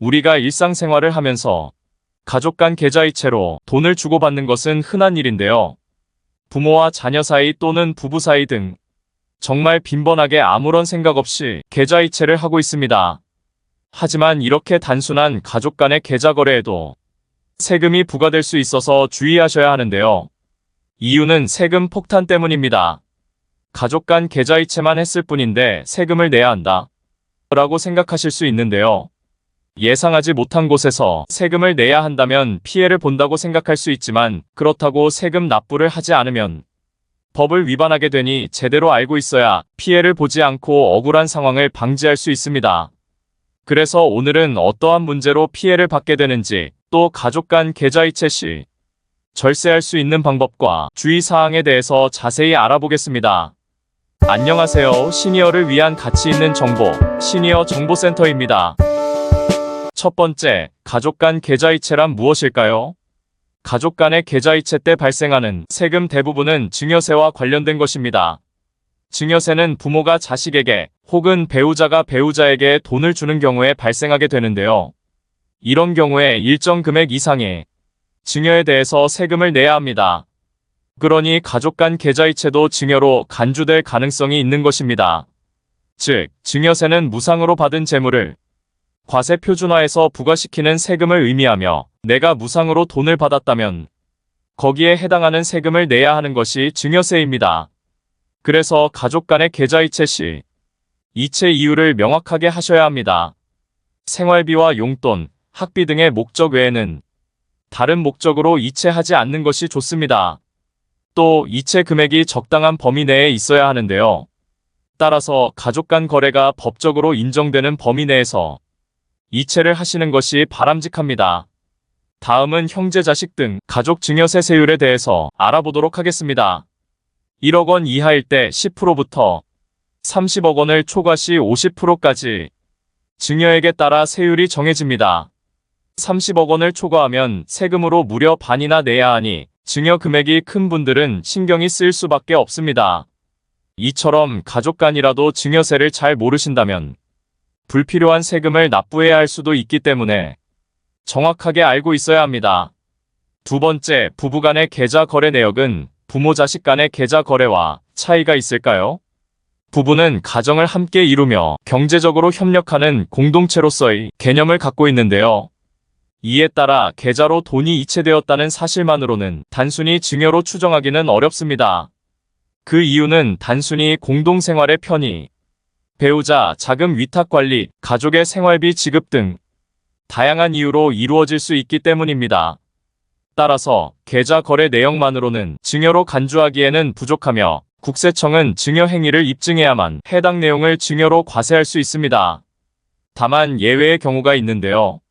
우리가 일상생활을 하면서 가족 간 계좌이체로 돈을 주고받는 것은 흔한 일인데요. 부모와 자녀 사이 또는 부부 사이 등 정말 빈번하게 아무런 생각 없이 계좌이체를 하고 있습니다. 하지만 이렇게 단순한 가족 간의 계좌 거래에도 세금이 부과될 수 있어서 주의하셔야 하는데요. 이유는 세금 폭탄 때문입니다. 가족 간 계좌이체만 했을 뿐인데 세금을 내야 한다. 라고 생각하실 수 있는데요. 예상하지 못한 곳에서 세금을 내야 한다면 피해를 본다고 생각할 수 있지만 그렇다고 세금 납부를 하지 않으면 법을 위반하게 되니 제대로 알고 있어야 피해를 보지 않고 억울한 상황을 방지할 수 있습니다. 그래서 오늘은 어떠한 문제로 피해를 받게 되는지 또 가족 간 계좌이체 시 절세할 수 있는 방법과 주의사항에 대해서 자세히 알아보겠습니다. 안녕하세요. 시니어를 위한 가치 있는 정보, 시니어 정보센터입니다. 첫 번째, 가족 간 계좌이체란 무엇일까요? 가족 간의 계좌이체 때 발생하는 세금 대부분은 증여세와 관련된 것입니다. 증여세는 부모가 자식에게 혹은 배우자가 배우자에게 돈을 주는 경우에 발생하게 되는데요. 이런 경우에 일정 금액 이상의 증여에 대해서 세금을 내야 합니다. 그러니 가족 간 계좌이체도 증여로 간주될 가능성이 있는 것입니다. 즉, 증여세는 무상으로 받은 재물을 과세 표준화해서 부과시키는 세금을 의미하며 내가 무상으로 돈을 받았다면 거기에 해당하는 세금을 내야 하는 것이 증여세입니다. 그래서 가족 간의 계좌이체 시 이체 이유를 명확하게 하셔야 합니다. 생활비와 용돈, 학비 등의 목적 외에는 다른 목적으로 이체하지 않는 것이 좋습니다. 또 이체 금액이 적당한 범위 내에 있어야 하는데요. 따라서 가족 간 거래가 법적으로 인정되는 범위 내에서 이체를 하시는 것이 바람직합니다. 다음은 형제 자식 등 가족 증여세 세율에 대해서 알아보도록 하겠습니다. 1억 원 이하일 때 10%부터 30억 원을 초과 시 50%까지 증여액에 따라 세율이 정해집니다. 30억 원을 초과하면 세금으로 무려 반이나 내야 하니 증여 금액이 큰 분들은 신경이 쓰일 수밖에 없습니다. 이처럼 가족 간이라도 증여세를 잘 모르신다면 불필요한 세금을 납부해야 할 수도 있기 때문에 정확하게 알고 있어야 합니다. 두 번째, 부부 간의 계좌 거래 내역은 부모 자식 간의 계좌 거래와 차이가 있을까요? 부부는 가정을 함께 이루며 경제적으로 협력하는 공동체로서의 개념을 갖고 있는데요. 이에 따라 계좌로 돈이 이체되었다는 사실만으로는 단순히 증여로 추정하기는 어렵습니다. 그 이유는 단순히 공동생활의 편의, 배우자, 자금 위탁 관리, 가족의 생활비 지급 등 다양한 이유로 이루어질 수 있기 때문입니다. 따라서 계좌 거래 내역만으로는 증여로 간주하기에는 부족하며 국세청은 증여 행위를 입증해야만 해당 내용을 증여로 과세할 수 있습니다. 다만 예외의 경우가 있는데요.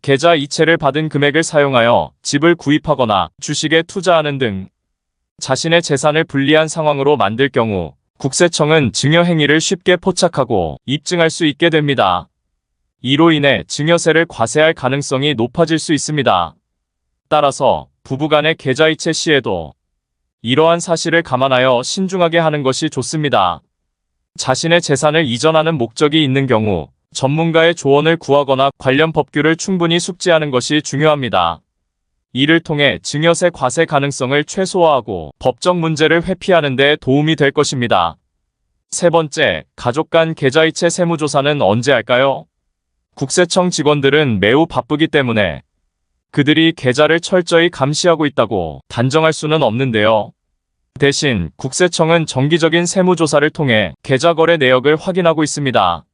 계좌 이체를 받은 금액을 사용하여 집을 구입하거나 주식에 투자하는 등 자신의 재산을 불리한 상황으로 만들 경우 국세청은 증여 행위를 쉽게 포착하고 입증할 수 있게 됩니다. 이로 인해 증여세를 과세할 가능성이 높아질 수 있습니다. 따라서 부부간의 계좌이체 시에도 이러한 사실을 감안하여 신중하게 하는 것이 좋습니다. 자신의 재산을 이전하는 목적이 있는 경우 전문가의 조언을 구하거나 관련 법규를 충분히 숙지하는 것이 중요합니다. 이를 통해 증여세 과세 가능성을 최소화하고 법적 문제를 회피하는 데 도움이 될 것입니다. 세 번째, 가족 간 계좌이체 세무조사는 언제 할까요? 국세청 직원들은 매우 바쁘기 때문에 그들이 계좌를 철저히 감시하고 있다고 단정할 수는 없는데요. 대신 국세청은 정기적인 세무조사를 통해 계좌 거래 내역을 확인하고 있습니다.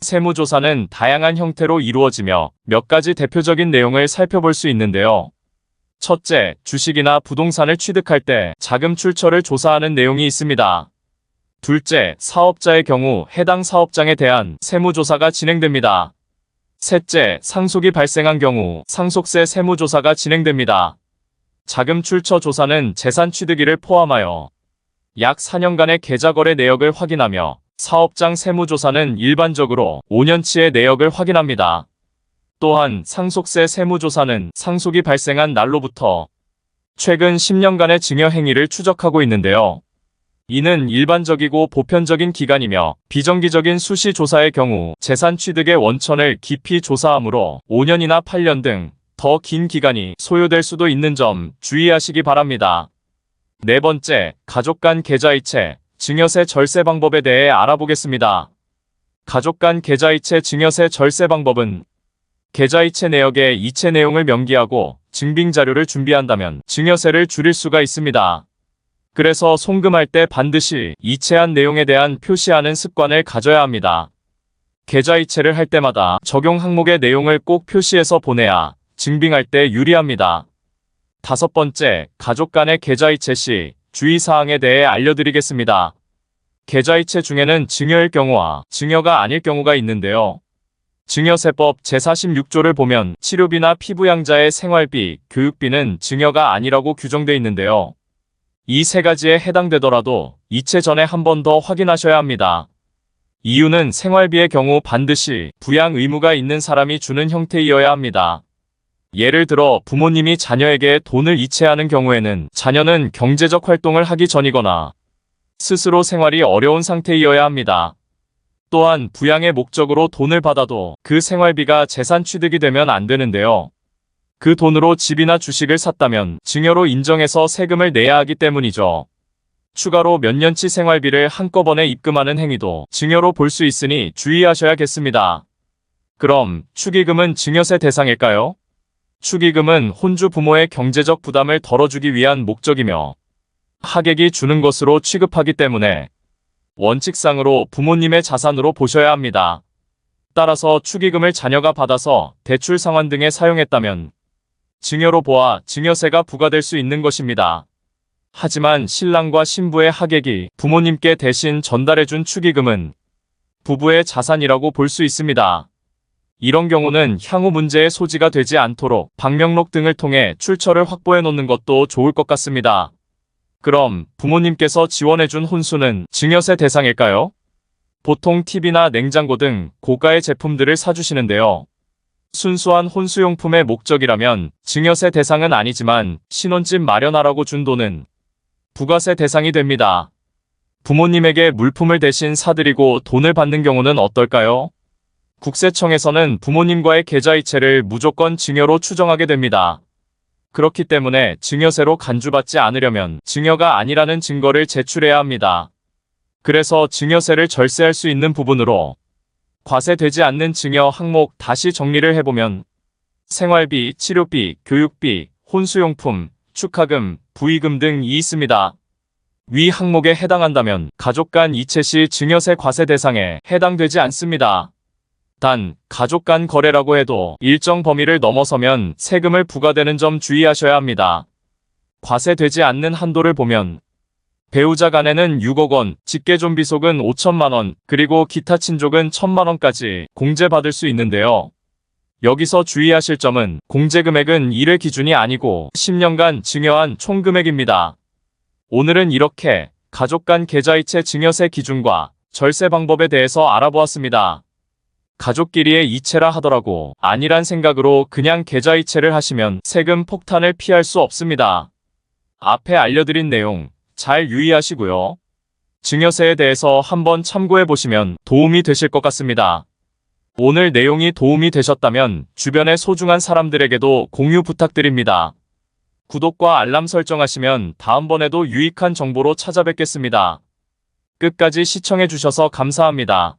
세무조사는 다양한 형태로 이루어지며 몇 가지 대표적인 내용을 살펴볼 수 있는데요. 첫째, 주식이나 부동산을 취득할 때 자금 출처를 조사하는 내용이 있습니다. 둘째, 사업자의 경우 해당 사업장에 대한 세무조사가 진행됩니다. 셋째, 상속이 발생한 경우 상속세 세무조사가 진행됩니다. 자금 출처 조사는 재산 취득일을 포함하여 약 4년간의 계좌 거래 내역을 확인하며 사업장 세무조사는 일반적으로 5년치의 내역을 확인합니다. 또한 상속세 세무조사는 상속이 발생한 날로부터 최근 10년간의 증여 행위를 추적하고 있는데요. 이는 일반적이고 보편적인 기간이며 비정기적인 수시 조사의 경우 재산 취득의 원천을 깊이 조사하므로 5년이나 8년 등 더 긴 기간이 소요될 수도 있는 점 주의하시기 바랍니다. 네 번째, 가족 간 계좌이체, 증여세 절세 방법에 대해 알아보겠습니다. 가족 간 계좌이체 증여세 절세 방법은 계좌이체 내역에 이체 내용을 명기하고 증빙 자료를 준비한다면 증여세를 줄일 수가 있습니다. 그래서 송금할 때 반드시 이체한 내용에 대한 표시하는 습관을 가져야 합니다. 계좌이체를 할 때마다 적용 항목의 내용을 꼭 표시해서 보내야 증빙할 때 유리합니다. 다섯 번째, 가족 간의 계좌이체 시 주의사항에 대해 알려드리겠습니다. 계좌이체 중에는 증여일 경우와 증여가 아닐 경우가 있는데요. 증여세법 제46조를 보면 치료비나 피부양자의 생활비, 교육비는 증여가 아니라고 규정돼 있는데요. 이 세 가지에 해당되더라도 이체 전에 한 번 더 확인하셔야 합니다. 이유는 생활비의 경우 반드시 부양 의무가 있는 사람이 주는 형태이어야 합니다. 예를 들어 부모님이 자녀에게 돈을 이체하는 경우에는 자녀는 경제적 활동을 하기 전이거나 스스로 생활이 어려운 상태이어야 합니다. 또한 부양의 목적으로 돈을 받아도 그 생활비가 재산 취득이 되면 안 되는데요. 그 돈으로 집이나 주식을 샀다면 증여로 인정해서 세금을 내야 하기 때문이죠. 추가로 몇 년치 생활비를 한꺼번에 입금하는 행위도 증여로 볼 수 있으니 주의하셔야겠습니다. 그럼 축의금은 증여세 대상일까요? 축의금은 혼주 부모의 경제적 부담을 덜어주기 위한 목적이며 하객이 주는 것으로 취급하기 때문에 원칙상으로 부모님의 자산으로 보셔야 합니다. 따라서 축의금을 자녀가 받아서 대출 상환 등에 사용했다면 증여로 보아 증여세가 부과될 수 있는 것입니다. 하지만 신랑과 신부의 하객이 부모님께 대신 전달해준 축의금은 부부의 자산이라고 볼 수 있습니다. 이런 경우는 향후 문제의 소지가 되지 않도록 방명록 등을 통해 출처를 확보해 놓는 것도 좋을 것 같습니다. 그럼 부모님께서 지원해준 혼수는 증여세 대상일까요? 보통 TV나 냉장고 등 고가의 제품들을 사주시는데요. 순수한 혼수용품의 목적이라면 증여세 대상은 아니지만 신혼집 마련하라고 준 돈은 부가세 대상이 됩니다. 부모님에게 물품을 대신 사드리고 돈을 받는 경우는 어떨까요? 국세청에서는 부모님과의 계좌이체를 무조건 증여로 추정하게 됩니다. 그렇기 때문에 증여세로 간주받지 않으려면 증여가 아니라는 증거를 제출해야 합니다. 그래서 증여세를 절세할 수 있는 부분으로 과세되지 않는 증여 항목 다시 정리를 해보면 생활비, 치료비, 교육비, 혼수용품, 축하금, 부의금 등이 있습니다. 위 항목에 해당한다면 가족 간 이체 시 증여세 과세 대상에 해당되지 않습니다. 단, 가족 간 거래라고 해도 일정 범위를 넘어서면 세금을 부과되는 점 주의하셔야 합니다. 과세되지 않는 한도를 보면 배우자 간에는 6억 원, 직계존비속은 5천만 원, 그리고 기타 친족은 1천만 원까지 공제받을 수 있는데요. 여기서 주의하실 점은 공제 금액은 1회 기준이 아니고 10년간 증여한 총 금액입니다. 오늘은 이렇게 가족 간 계좌이체 증여세 기준과 절세 방법에 대해서 알아보았습니다. 가족끼리의 이체라 하더라고 아니란 생각으로 그냥 계좌이체를 하시면 세금 폭탄을 피할 수 없습니다. 앞에 알려드린 내용 잘 유의하시고요. 증여세에 대해서 한번 참고해 보시면 도움이 되실 것 같습니다. 오늘 내용이 도움이 되셨다면 주변의 소중한 사람들에게도 공유 부탁드립니다. 구독과 알람 설정하시면 다음번에도 유익한 정보로 찾아뵙겠습니다. 끝까지 시청해 주셔서 감사합니다.